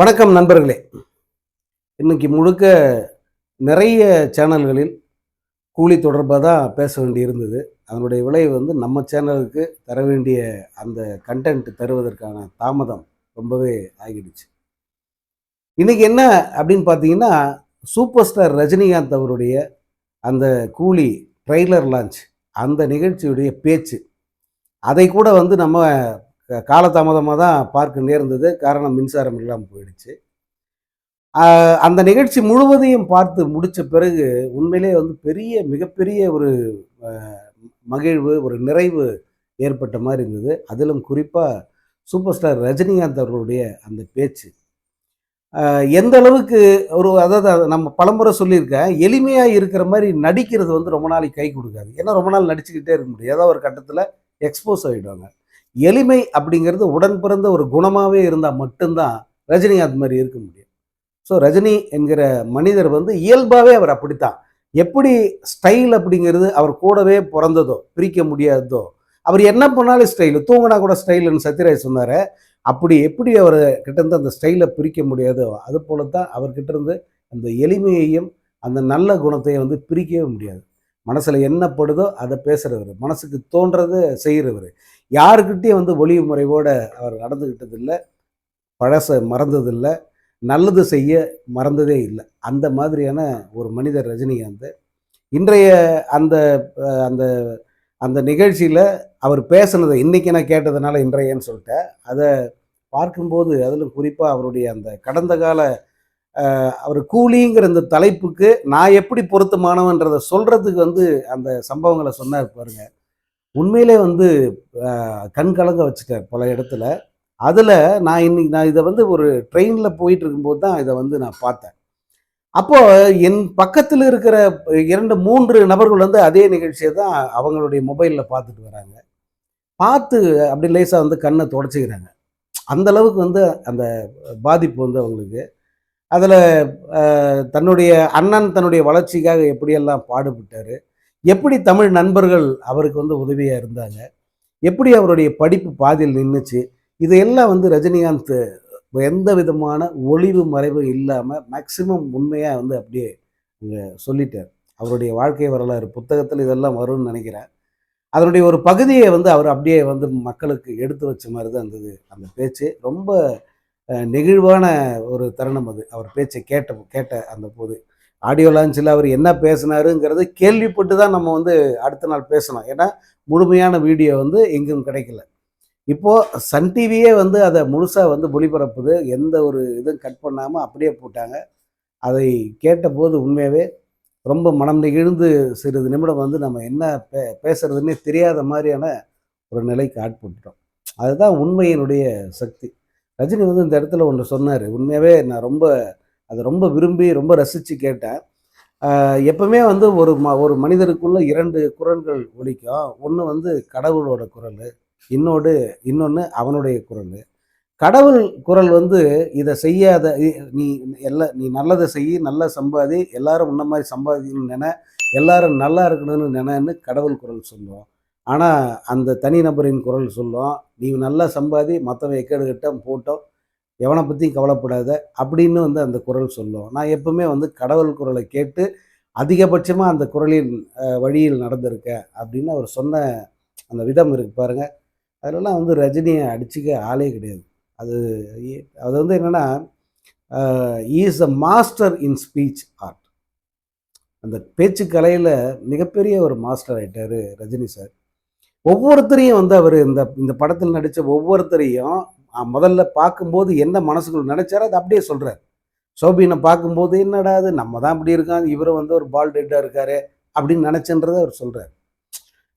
வணக்கம் நண்பர்களே. இன்னைக்கு முழுக்க நிறைய சேனல்களில் கூலி தொடர்பாக தான் பேச வேண்டி இருந்தது அதனுடைய விளைவு வந்து நம்ம சேனலுக்கு தர வேண்டிய அந்த கண்டென்ட் தருவதற்கான தாமதம் ரொம்பவே ஆகிடுச்சு. இன்னைக்கு என்ன அப்படின்னு பார்த்தீங்கன்னா சூப்பர் ஸ்டார் ரஜினிகாந்த் அவருடைய அந்த கூலி ட்ரெய்லர் லான்ச் அந்த நிகழ்ச்சியுடைய பேச்சு. அதை கூட வந்து நம்ம காலதாமதமாக தான் பார்க்க நேர்ந்தது. காரணம் மின்சாரம் இல்லாமல் போயிடுச்சு. அந்த நிகழ்ச்சி முழுவதையும் பார்த்து முடித்த பிறகு உண்மையிலே வந்து பெரிய மிகப்பெரிய ஒரு மகிழ்வு ஒரு நிறைவு ஏற்பட்ட மாதிரி இருந்தது. அதிலும் குறிப்பாக சூப்பர் ஸ்டார் ரஜினிகாந்த் அவர்களுடைய அந்த பேச்சு. எந்த அளவுக்கு ஒரு அதாவது நம்ம பலமுறை சொல்லியிருக்கேன். எளிமையாக இருக்கிற மாதிரி நடிக்கிறது வந்து ரொம்ப நாளைக்கு கை கொடுக்காது. ஏன்னா ரொம்ப நாள் நடிச்சுக்கிட்டே இருக்க முடியும் ஏதோ ஒரு கட்டத்தில் எக்ஸ்போஸ் ஆகிடுவாங்க எளிமை அப்படிங்கிறது உடன் பிறந்த ஒரு குணமாகவே இருந்தால் மட்டும்தான் ரஜினிகாந்த் மாதிரி இருக்க முடியும். ஸோ ரஜினி என்கிற மனிதர் வந்து இயல்பாகவே அவர் அப்படித்தான். எப்படி ஸ்டைல் அப்படிங்கிறது அவர் கூடவே பிறந்ததோ பிரிக்க முடியாததோ அவர் என்ன பண்ணாலும் ஸ்டைல் தூங்கினா கூட ஸ்டைலுன்னு சத்யராஜ் சொன்னார். அப்படி எப்படி அவர் கிட்டேருந்து அந்த ஸ்டைலை பிரிக்க முடியாதோ அது போல தான் அவர்கிட்ட இருந்து அந்த எளிமையையும் அந்த நல்ல குணத்தையும் வந்து பிரிக்கவே முடியாது. மனசில் என்னப்படுதோ அதை பேசுகிறவர் மனசுக்கு தோன்றதை செய்கிறவர் யாருக்கிட்டேயும் வந்து ஒளிவு முறைவோடு அவர் நடந்துக்கிட்டதில்லை பழச மறந்ததில்லை. நல்லது செய்ய மறந்ததே இல்லை. அந்த மாதிரியான ஒரு மனிதர் ரஜினிகாந்த். இன்றைய அந்த அந்த அந்த நிகழ்ச்சியில் அவர் பேசுனதை இன்றைக்கி நான் கேட்டதுனால இன்றையன்னு சொல்லிட்டேன். அதை பார்க்கும்போது அதிலும் குறிப்பாக அவருடைய அந்த கடந்த கால அவர் கூலிங்கிற இந்த தலைப்புக்கு நான் எப்படி பொருத்தமானவன்றதை சொல்கிறதுக்கு வந்து அந்த சம்பவங்களை சொன்னார் பாருங்க. உண்மையிலே வந்து கண் கலங்க வச்சுட்டார் பல இடத்துல. அதில் நான் இன்னைக்கு நான் இதை வந்து ஒரு ட்ரெயினில் போயிட்டு இருக்கும்போது தான் இதை வந்து நான் பார்த்தேன். அப்போது என் பக்கத்தில் இருக்கிற இரண்டு மூன்று நபர்கள் வந்து அதே நிகழ்ச்சியை தான் அவங்களுடைய மொபைலில் பார்த்துட்டு வராங்க. பார்த்து அப்படி லேசாக வந்து கண்ணை தொடச்சிக்கிறாங்க. அந்த அளவுக்கு வந்து அந்த பாதிப்பு வந்து அவங்களுக்கு. அதில் தன்னுடைய அண்ணன் தன்னுடைய வளர்ச்சிக்காக எப்படியெல்லாம் பாடுபட்டார் எப்படி தமிழ் நண்பர்கள் அவருக்கு வந்து உதவியாக இருந்தாங்க? எப்படி அவருடைய படிப்பு பாதியில் நின்றுச்சு இதையெல்லாம் வந்து ரஜினிகாந்த் எந்த விதமான ஒளிவு மறைவு இல்லாமல் மேக்சிமம் உண்மையாக வந்து அப்படியே இங்கே சொல்லிட்டார். அவருடைய வாழ்க்கை வரலாறு புத்தகத்தில் இதெல்லாம் வரும்னு நினைக்கிறேன். அதனுடைய ஒரு பகுதியை வந்து அவர் அப்படியே வந்து மக்களுக்கு எடுத்து வச்ச மாதிரி தான் இருந்தது அந்த பேச்சு. ரொம்ப நெகிழ்வான ஒரு தருணம் அது. அவர் பேச்சை கேட்ட கேட்ட அந்த போது. ஆடியோ லான்ச்சில் அவர் என்ன பேசினாருங்கிறது கேள்விப்பட்டு தான் நம்ம வந்து அடுத்த நாள் பேசணும். ஏன்னா முழுமையான வீடியோ வந்து எங்கும் கிடைக்கல. இப்போது சன் டிவியே வந்து அதை முழுசாக வந்து ஒளிபரப்புது. எந்த ஒரு இதுவும் கட் பண்ணாமல் அப்படியே போட்டாங்க. அதை கேட்டபோது உண்மையாகவே ரொம்ப மனம் நெகிழ்ந்து சிறிது நிமிடம் வந்து நம்ம என்ன பே பேசுறதுன்னே தெரியாத மாதிரியான ஒரு நிலைக்கு ஆட்பட்டுட்டோம் அதுதான் உண்மையினுடைய சக்தி. ரஜினி வந்து இந்த இடத்துல ஒன்று சொன்னார். உண்மையாகவே நான் ரொம்ப அதை ரொம்ப விரும்பி ரொம்ப ரசித்து கேட்டேன். எப்பவுமே வந்து ஒரு ம ஒரு மனிதருக்குள்ள இரண்டு குரல்கள் ஒழிக்கும் ஒன்று வந்து கடவுளோட குரல் இன்னோடு இன்னொன்று அவனுடைய குரல். கடவுள் குரல் வந்து இதை செய்யாத நீ எல்லாம் நீ நல்லதை செய் நல்லா சம்பாதி எல்லாரும் உன்ன மாதிரி சம்பாதிக்கணும்னு நினை எல்லாரும் நல்லா இருக்கணும்னு நினைன்னு கடவுள் குரல் சொல்லுவோம். ஆனால் அந்த தனிநபரின் குரல் சொல்லும் நீ நல்லா சம்பாதி மற்றவன் எக்கேடு போட்டோம். எவனை பற்றியும் கவலைப்படாத அப்படின்னு வந்து அந்த குரல் சொல்லும். நான் எப்பவுமே வந்து கடவுள் குரலை கேட்டு அதிகபட்சமாக அந்த குரலின் வழியில் நடந்திருக்கேன் அப்படின்னு அவர் சொன்ன அந்த விதம் இருக்கு பாருங்க. அதிலலாம் வந்து ரஜினியை அடிச்சுக்க ஆளே கிடையாது. அது அது வந்து என்னென்னா is a master in speech art அந்த பேச்சு கலையில் மிகப்பெரிய ஒரு மாஸ்டர் ஆகிட்டார் ரஜினி சார் ஒவ்வொருத்தரையும் வந்து அவர் இந்த இந்த படத்தில் நடித்த ஒவ்வொருத்தரையும் முதல்ல பார்க்கும்போது என்ன மனசுக்குள்ள நினைச்சாரோ அதை அப்படியே சொல்கிறார் சோபினை பார்க்கும்போது என்னடா அது நம்ம தான் இப்படி இருக்கான் இவரும் வந்து ஒரு பால் டெட்டாக இருக்காரு அப்படின்னு நினச்சன்றதை அவர் சொல்கிறார்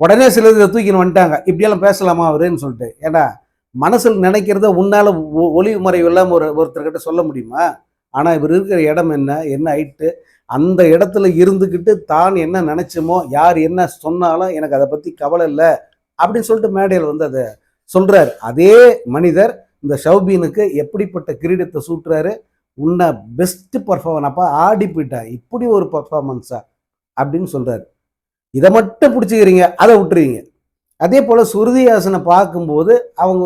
உடனே சிலர் இதை தூக்கின்னு வந்துட்டாங்க. இப்படியெல்லாம் பேசலாமா அவருன்னு சொல்லிட்டு. ஏடா மனசில் நினைக்கிறத உன்னால் ஒளிவு மறைவு இல்லாமல் ஒரு ஒருத்தர்கிட்ட சொல்ல முடியுமா? ஆனால் இவர் இருக்கிற இடம் என்ன என்ன ஹைட்டு அந்த இடத்துல இருந்துக்கிட்டு தான் என்ன நினைச்சோமோ யார் என்ன சொன்னாலும் எனக்கு அதை பற்றி கவலை இல்லை அப்படின்னு சொல்லிட்டு மேடையில் வந்து அதை சொல்கிறார் அதே மனிதர் இந்த ஷௌபீனுக்கு எப்படிப்பட்ட கிரீடத்தை சூட்டுறாரு? உன்னை பெஸ்ட் பர்ஃபார்மன் அப்பா ஆடி போயிட்டா. இப்படி ஒரு பர்ஃபார்மன்ஸா அப்படின்னு சொல்கிறாரு இதை மட்டும் பிடிச்சிக்கிறீங்க அதை விட்டுறீங்க. அதே போல் சுருதிஹாசனை பார்க்கும்போது அவங்க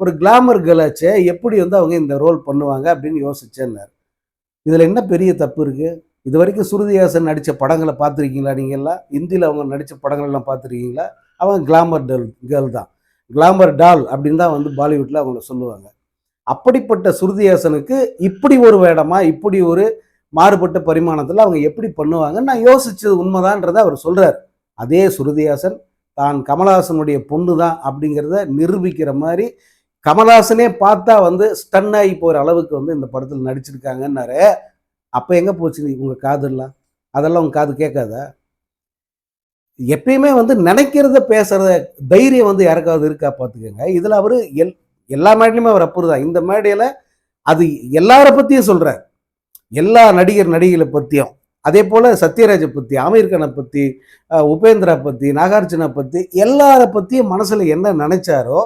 ஒரு கிளாமர் கலாச்சே எப்படி வந்து அவங்க இந்த ரோல் பண்ணுவாங்க அப்படின்னு யோசிச்சேன்னாரு. இதில் என்ன பெரிய தப்பு இருக்கு? இது வரைக்கும் சுருதிஹாசன் நடித்த படங்களை பார்த்துருக்கீங்களா நீங்கள்லாம் ஹிந்தியில் அவங்க நடித்த படங்கள்லாம் பார்த்துருக்கீங்களா? அவங்க கிளாமர் கேர்ள் கேர்ள் தான். கிளாமர் டால் அப்படின்னு தான் வந்து பாலிவுட்டில் அவங்கள சொல்லுவாங்க. அப்படிப்பட்ட சுருதிஹாசனுக்கு இப்படி ஒரு வேடமா இப்படி ஒரு மாறுபட்ட பரிமாணத்தில் அவங்க எப்படி பண்ணுவாங்கன்னு நான் யோசிச்சது உண்மைதான்றதை அவர் சொல்கிறார் அதே சுருதிஹாசன் தான் கமலஹாசனுடைய பொண்ணு தான் அப்படிங்கிறத நிரூபிக்கிற மாதிரி கமலஹாசனே பார்த்தா வந்து ஸ்டன் ஆகி போகிற அளவுக்கு வந்து இந்த படத்தில் நடிச்சிருக்காங்கன்னாரு. அப்போ எங்கே போச்சு உங்கள் காதுலாம் அதெல்லாம் உங்கள் காது கேட்காதா? எப்பயுமே வந்து நினைக்கிறத பேசுறத தைரியம் வந்து யாருக்காவது இருக்கா பார்த்துக்கோங்க. இதில் அவர் எல் எல்லா மேடையிலுமே அவர் அப்புறம் தான். இந்த மேடையில் அது எல்லாரை பற்றியும் சொல்கிறார் எல்லா நடிகர் நடிகளை பற்றியும் அதே போல் சத்யராஜை பற்றி ஆமீர் கானை பற்றி உபேந்திரா பற்றி நாகார்ஜுனா பற்றி எல்லாரை பற்றியும் மனசில் என்ன நினைச்சாரோ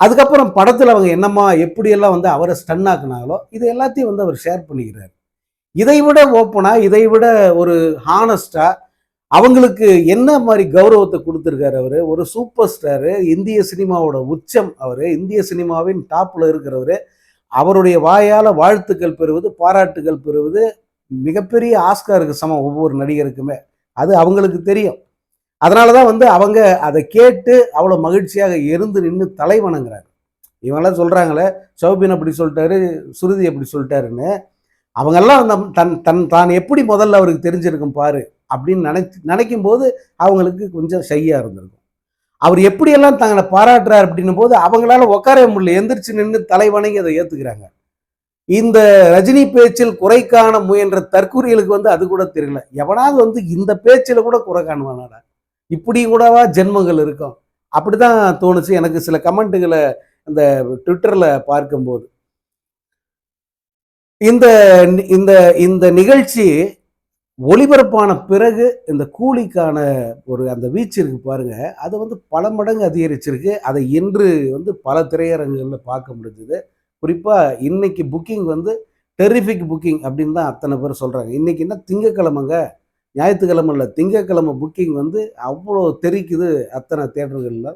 அதுக்கப்புறம் படத்தில் அவங்க என்னம்மா எப்படியெல்லாம் வந்து அவரை ஸ்டன் ஆக்குனாங்களோ இது எல்லாத்தையும் வந்து அவர் ஷேர் பண்ணிக்கிறார். இதை விட ஓப்பனாக இதை விட ஒரு ஹானஸ்டாக அவங்களுக்கு என்ன மாதிரி கௌரவத்தை கொடுத்துருக்காரு அவர்? ஒரு சூப்பர் ஸ்டாரு இந்திய சினிமாவோட உச்சம் அவர் இந்திய சினிமாவின் டாப்பில் இருக்கிறவர். அவருடைய வாயால் வாழ்த்துக்கள் பெறுவது பாராட்டுகள் பெறுவது மிகப்பெரிய ஆஸ்காருக்கு சமம் ஒவ்வொரு நடிகருக்குமே. அது அவங்களுக்கு தெரியும். அதனால தான் வந்து அவங்க அதை கேட்டு அவ்வளோ மகிழ்ச்சியாக இருந்து நின்று தலை வணங்குறாரு இவங்களாம் சொல்கிறாங்களே சௌபின் அப்படி சொல்லிட்டாரு சுருதி அப்படி சொல்லிட்டாருன்னு. அவங்கெல்லாம் நம் தன் தன் தான் எப்படி முதல்ல அவருக்கு தெரிஞ்சிருக்கும் பாரு. அப்படின்னு நினைச்சு நினைக்கும் போது அவங்களுக்கு கொஞ்சம் ஷையாக இருந்திருக்கும். அவர் எப்படியெல்லாம் தங்களை பாராட்டுறார் அப்படின்னும் போது அவங்களால உட்காரவே முடியல. எந்திரிச்சு நின்று தலைவணங்கி அதை ஏற்றுக்கிறாங்க இந்த ரஜினி பேச்சில் குறை காண முயன்ற தற்கூரிகளுக்கு வந்து அது கூட தெரியல. எவனாவது வந்து இந்த பேச்சில் கூட குறை காணுவானாடா. இப்படி கூடவா ஜென்மங்கள் இருக்கும். அப்படி தான் தோணுச்சு எனக்கு சில கமெண்ட்டுகளை இந்த ட்விட்டரில் பார்க்கும்போது. இந்த இந்த இந்த நிகழ்ச்சி ஒளிபரப்பான பிறகு இந்த கூலிக்கான ஒரு அந்த வீச்சு இருக்கு பாருங்க. அது வந்து பல மடங்கு அதிகரிச்சிருக்கு. அதை இன்று வந்து பல திரையரங்குகளில் பார்க்க முடிஞ்சது. குறிப்பாக இன்னைக்கு புக்கிங் வந்து டெரிஃபிக் புக்கிங் அப்படின்னு தான் அத்தனை பேர் சொல்கிறாங்க இன்றைக்கி என்ன திங்கக்கிழமைங்க? ஞாயிற்றுக்கிழமை இல்லை. திங்கக்கிழமை புக்கிங் வந்து அவ்வளோ தெரிக்குது அத்தனை தேட்டர்களில்.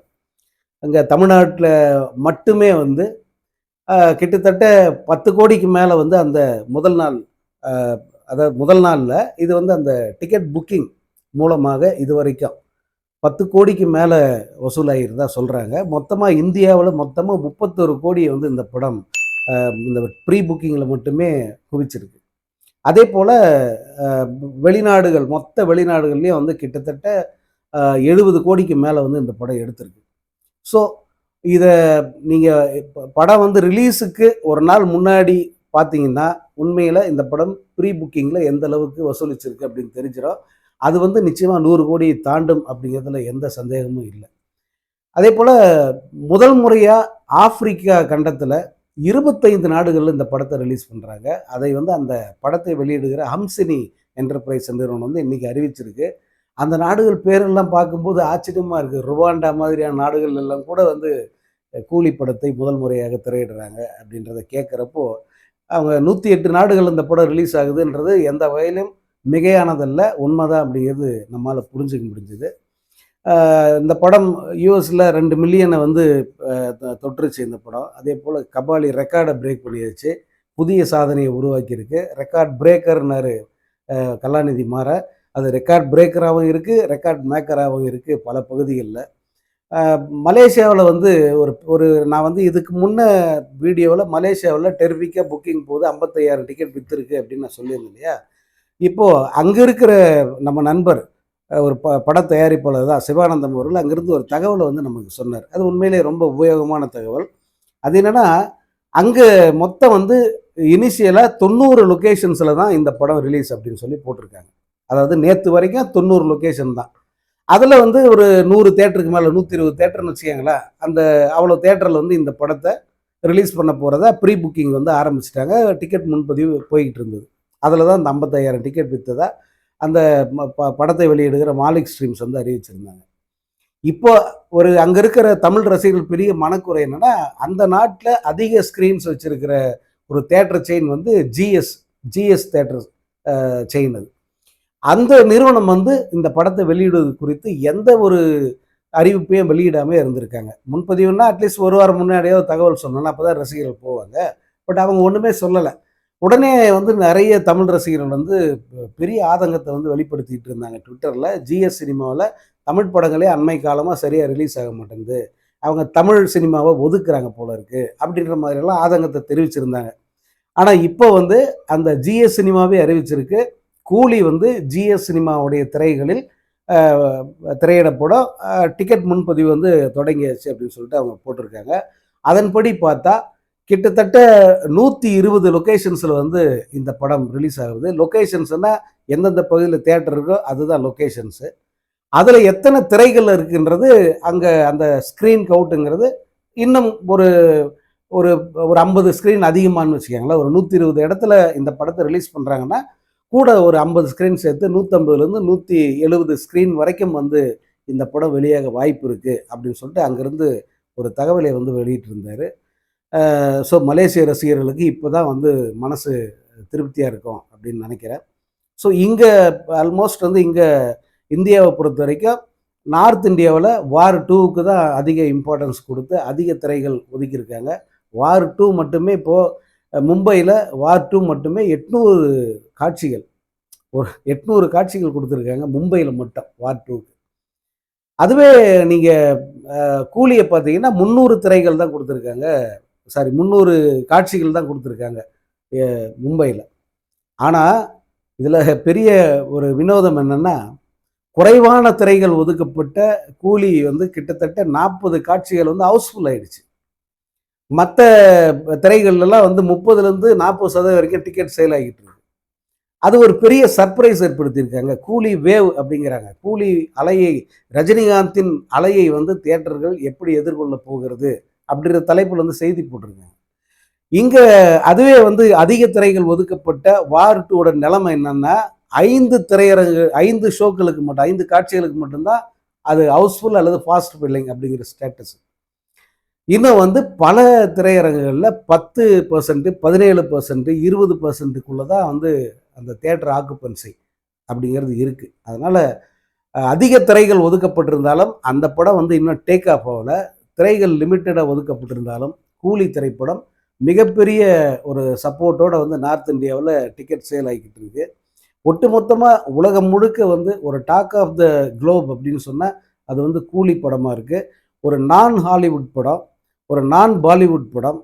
அங்கே தமிழ்நாட்டில் மட்டுமே வந்து கிட்டத்தட்ட பத்து கோடிக்கு மேலே வந்து அந்த முதல் நாள் அதாவது முதல் நாளில் இது வந்து அந்த டிக்கெட் புக்கிங் மூலமாக இது வரைக்கும் பத்து கோடிக்கு மேலே வசூலாகிருந்தா சொல்கிறாங்க மொத்தமாக இந்தியாவில் மொத்தமாக முப்பத்தொரு கோடி வந்து இந்த படம் இந்த ப்ரீ புக்கிங்கில் மட்டுமே குவிச்சிருக்கு. அதே போல் வெளிநாடுகள் மொத்த வெளிநாடுகள்லேயும் வந்து கிட்டத்தட்ட எழுபது கோடிக்கு மேலே வந்து இந்த படம் எடுத்திருக்கு. ஸோ இதை நீங்கள் படம் வந்து ரிலீஸுக்கு ஒரு நாள் முன்னாடி பார்த்தீங்கன்னா உண்மையில் இந்த படம் ப்ரீ புக்கிங்கில் எந்த அளவுக்கு வசூலிச்சிருக்கு அப்படின்னு தெரிஞ்சிடும் அது வந்து நிச்சயமாக நூறு கோடியை தாண்டும் அப்படிங்கிறதுல எந்த சந்தேகமும் இல்லை. அதே போல் முதல் முறையாக ஆப்பிரிக்கா கண்டத்தில் இருபத்தைந்து நாடுகளில் இந்த படத்தை ரிலீஸ் பண்ணுறாங்க அதை வந்து அந்த படத்தை வெளியிடுகிற ஹம்சினி என்டர்பிரைஸ் நிறுவனம் வந்து இன்றைக்கி அறிவிச்சிருக்கு. அந்த நாடுகள் பேரெல்லாம் பார்க்கும்போது ஆச்சரியமாக இருக்குது ருவாண்டா மாதிரியான நாடுகள் எல்லாம் கூட வந்து கூலி படத்தை முதல் முறையாக திரையிடுறாங்க அப்படின்றத கேட்குறப்போ அவங்க நூற்றி எட்டு நாடுகள் இந்த படம் ரிலீஸ் ஆகுதுன்றது எந்த வகையிலும் மிகையானதல்ல. உண்மைதான் அப்படிங்கிறது நம்மால் புரிஞ்சுக்க முடிஞ்சுது. இந்த படம் யூஎஸில் ரெண்டு மில்லியனை வந்து தொற்றுச்சு இந்த படம். அதே போல் கபாலி ரெக்கார்டை பிரேக் பண்ணியாச்சு. புதிய சாதனையை உருவாக்கியிருக்கு. ரெக்கார்ட் பிரேக்கர்னாரு கலாநிதி மாற. அது ரெக்கார்ட் பிரேக்கராகவும் இருக்குது ரெக்கார்ட் மேக்கராகவும் இருக்குது பல பகுதிகளில். மலேசியாவில் வந்து ஒரு ஒரு நான் வந்து இதுக்கு முன்ன வீடியோவில் மலேசியாவில் டெர்விக்காக புக்கிங் போது ஐம்பத்தையாயிரம் டிக்கெட் விற்றுருக்கு அப்படின்னு நான் சொல்லியிருந்தேன் இல்லையா? இப்போது அங்கே இருக்கிற நம்ம நண்பர் ஒரு ப பட தயாரிப்பாளர் தான் சிவானந்தம் அவர்கள். அங்கேருந்து ஒரு தகவலை வந்து நமக்கு சொன்னார். அது உண்மையிலே ரொம்ப உபயோகமான தகவல். அது என்னென்னா அங்கே மொத்தம் வந்து இனிஷியலாக தொண்ணூறு லொக்கேஷன்ஸில் தான் இந்த படம் ரிலீஸ் அப்படின்னு சொல்லி போட்டிருக்காங்க. அதாவது நேற்று வரைக்கும் தொண்ணூறு லொக்கேஷன் தான். அதில் வந்து ஒரு நூறு தேட்டருக்கு மேலே நூற்றி இருபது தேட்டர்னு வச்சுக்கோங்களேன் அந்த அவ்வளோ தேட்டரில் வந்து இந்த படத்தை ரிலீஸ் பண்ண போகிறத ப்ரீ புக்கிங் வந்து ஆரம்பிச்சிட்டாங்க. டிக்கெட் முன்பதிவு போய்கிட்டு இருந்தது. அதில் தான் இந்த ஐம்பத்தாயிரம் டிக்கெட் விற்றதா அந்த ப- படத்தை வெளியிடுகிற மாலிக் ஸ்ட்ரீம்ஸ் வந்து அறிவிச்சிருந்தாங்க. இப்போ ஒரு அங்கே இருக்கிற தமிழ் ரசிகர்கள் பெரிய மனக்குறை என்னென்னா அந்த நாட்டில் அதிக ஸ்க்ரீன்ஸ் வச்சுருக்கிற ஒரு தேட்டர் செயின் வந்து ஜிஎஸ் ஜிஎஸ் தேட்டர் செயின் அது. அந்த நிறுவனம் வந்து இந்த படத்தை வெளியிடுவது குறித்து எந்த ஒரு அறிவிப்பையும் வெளியிடாமல் இருந்திருக்காங்க. முன்பதிவுன்னா அட்லீஸ்ட் ஒரு வாரம் முன்னாடியாவது தகவல் சொன்னோன்னா அப்போ தான் ரசிகர்கள் போவாங்க. பட் அவங்க ஒன்றுமே சொல்லலை. உடனே வந்து நிறைய தமிழ் ரசிகர்கள் வந்து பெரிய ஆதங்கத்தை வந்து வெளிப்படுத்திட்டு இருந்தாங்க. ட்விட்டரில் ஜிஎஸ் சினிமாவில் தமிழ் படங்களே அண்மை காலமாக சரியாக ரிலீஸ் ஆக மாட்டேங்குது. அவங்க தமிழ் சினிமாவை ஒதுக்குறாங்க போல இருக்குது அப்படின்ற மாதிரியெல்லாம் ஆதங்கத்தை தெரிவிச்சிருந்தாங்க. ஆனால் இப்போ வந்து அந்த ஜிஎஸ் சினிமாவே அறிவிச்சிருக்கு. கூலி வந்து ஜிஎஸ் சினிமாவுடைய திரைகளில் திரையிடப்படும். திரையிடப்பட டிக்கெட் முன்பதிவு வந்து தொடங்கியாச்சு அப்படின்னு சொல்லிட்டு அவங்க போட்டிருக்காங்க. அதன்படி பார்த்தா கிட்டத்தட்ட நூற்றி இருபது லொக்கேஷன்ஸில் வந்து இந்த படம் ரிலீஸ் ஆகுது. லொக்கேஷன்ஸ்னால் எந்தெந்த பகுதியில் தேட்டர் இருக்கோ அதுதான் லொக்கேஷன்ஸு அதில் எத்தனை திரைகள் இருக்குன்றது அங்கே அந்த ஸ்க்ரீன் கவுட்டுங்கிறது இன்னும் ஒரு ஒரு ஒரு ஐம்பது ஸ்க்ரீன் அதிகமானு வச்சுக்கோங்களேன். ஒரு நூற்றி இருபது இடத்துல இந்த படத்தை ரிலீஸ் பண்ணுறாங்கன்னா கூட ஒரு ஐம்பது ஸ்க்ரீன் சேர்த்து நூற்றம்பதுலேருந்து நூற்றி எழுபது ஸ்க்ரீன் வரைக்கும் வந்து இந்த படம் வெளியாக வாய்ப்பு இருக்குது அப்படின்னு சொல்லிட்டு அங்கேருந்து ஒரு தகவலை வந்து வெளியிட்டிருந்தார். ஸோ மலேசிய ரசிகர்களுக்கு இப்போ தான் வந்து மனசு திருப்தியாக இருக்கும் அப்படின்னு நினைக்கிறேன். ஸோ இங்கே ஆல்மோஸ்ட் வந்து இங்கே இந்தியாவை பொறுத்த வரைக்கும் நார்த் இந்தியாவில் வார் டூவுக்கு தான் அதிக இம்பார்ட்டன்ஸ் கொடுத்து அதிக திரைகள் ஒதுக்கியிருக்காங்க. வார் டூ மட்டுமே இப்போது மும்பையில் வார் டூ மட்டுமே எட்நூறு காட்சிகள். ஒரு எட்நூறு காட்சிகள் கொடுத்துருக்காங்க மும்பையில் மட்டும் வார் டூக்கு. அதுவே நீங்கள் கூலியை பார்த்தீங்கன்னா முந்நூறு திரைகள் தான் கொடுத்துருக்காங்க. சாரி முந்நூறு காட்சிகள் தான் கொடுத்துருக்காங்க மும்பையில். ஆனால் இதில் பெரிய ஒரு வினோதம் என்னென்னா குறைவான திரைகள் ஒதுக்கப்பட்ட கூலி வந்து கிட்டத்தட்ட நாற்பது காட்சிகள் வந்து ஹவுஸ்ஃபுல் ஆயிடுச்சு. மற்ற திரைகள்லாம் வந்து முப்பதுலேருந்து நாற்பது சதவீதம் வரைக்கும் டிக்கெட் சேல் ஆகிட்டு இருக்கு. அது ஒரு பெரிய சர்ப்ரைஸ் ஏற்படுத்தியிருக்காங்க. கூலி வேவ் அப்படிங்கிறாங்க. கூலி அலையை ரஜினிகாந்தின் அலையை வந்து தியேட்டர்கள் எப்படி எதிர்கொள்ள போகிறது அப்படின்ற தலைப்பில் வந்து செய்தி போட்டிருக்காங்க. இங்கே அதுவே வந்து அதிக திரைகள் ஒதுக்கப்பட்ட வார் டூவோட நிலைமை என்னென்னா ஐந்து திரையரங்கு ஐந்து ஷோக்களுக்கு மட்டும் ஐந்து காட்சிகளுக்கு மட்டும்தான் அது ஹவுஸ்ஃபுல் அல்லது ஃபாஸ்ட் பில்லிங் அப்படிங்கிற ஸ்டேட்டஸ் இன்னும் வந்து பல திரையரங்குகளில் பத்து பர்சன்ட் பதினேழு பர்சன்ட் இருபது பர்சன்ட்டுக்குள்ளே தான் வந்து அந்த தேட்டர் ஆக்குப்பன்சி அப்படிங்கிறது இருக்குது அதனால் அதிக திரைகள் ஒதுக்கப்பட்டிருந்தாலும் அந்த படம் வந்து இன்னும் டேக் ஆஃப் ஆகலை. திரைகள் லிமிட்டடாக ஒதுக்கப்பட்டிருந்தாலும் கூலி திரைப்படம் மிகப்பெரிய ஒரு சப்போர்ட்டோட வந்து நார்த் இந்தியாவில் டிக்கெட் சேல் ஆகிக்கிட்டு இருக்கு. ஒட்டுமொத்தமாக உலகம் முழுக்க வந்து ஒரு டாக் ஆஃப் த குளோப் அப்படின்னு சொன்னால் அது வந்து கூலி படமாக இருக்குது ஒரு நான் ஹாலிவுட் படம் ஒரு நான் பாலிவுட் படம்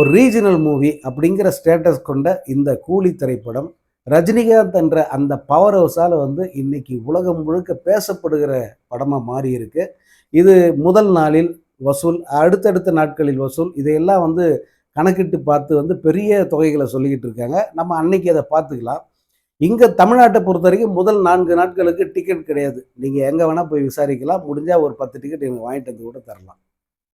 ஒரு ரீஜனல் மூவி அப்படிங்கிற ஸ்டேட்டஸ் கொண்ட இந்த கூலி திரைப்படம் ரஜினிகாந்த் என்ற அந்த பவர் ஹவுஸால் வந்து இன்னைக்கு உலகம் முழுக்க பேசப்படுகிற படமாக மாறி இருக்கு இது முதல் நாளில் வசூல் அடுத்தடுத்த நாட்களில் வசூல் இதையெல்லாம் வந்து கணக்கிட்டு பார்த்து வந்து பெரிய தொகைகளை சொல்லிக்கிட்டு இருக்காங்க. நம்ம அன்னைக்கு அதை பார்த்துக்கலாம். இங்கே தமிழ்நாட்டை பொறுத்த வரைக்கும் முதல் நான்கு நாட்களுக்கு டிக்கெட் கிடையாது. நீங்கள் எங்கே வேணால் போய் விசாரிக்கலாம். முடிஞ்சால் ஒரு பத்து டிக்கெட் எனக்கு வாங்கிட்டு வந்து கூட தரலாம்.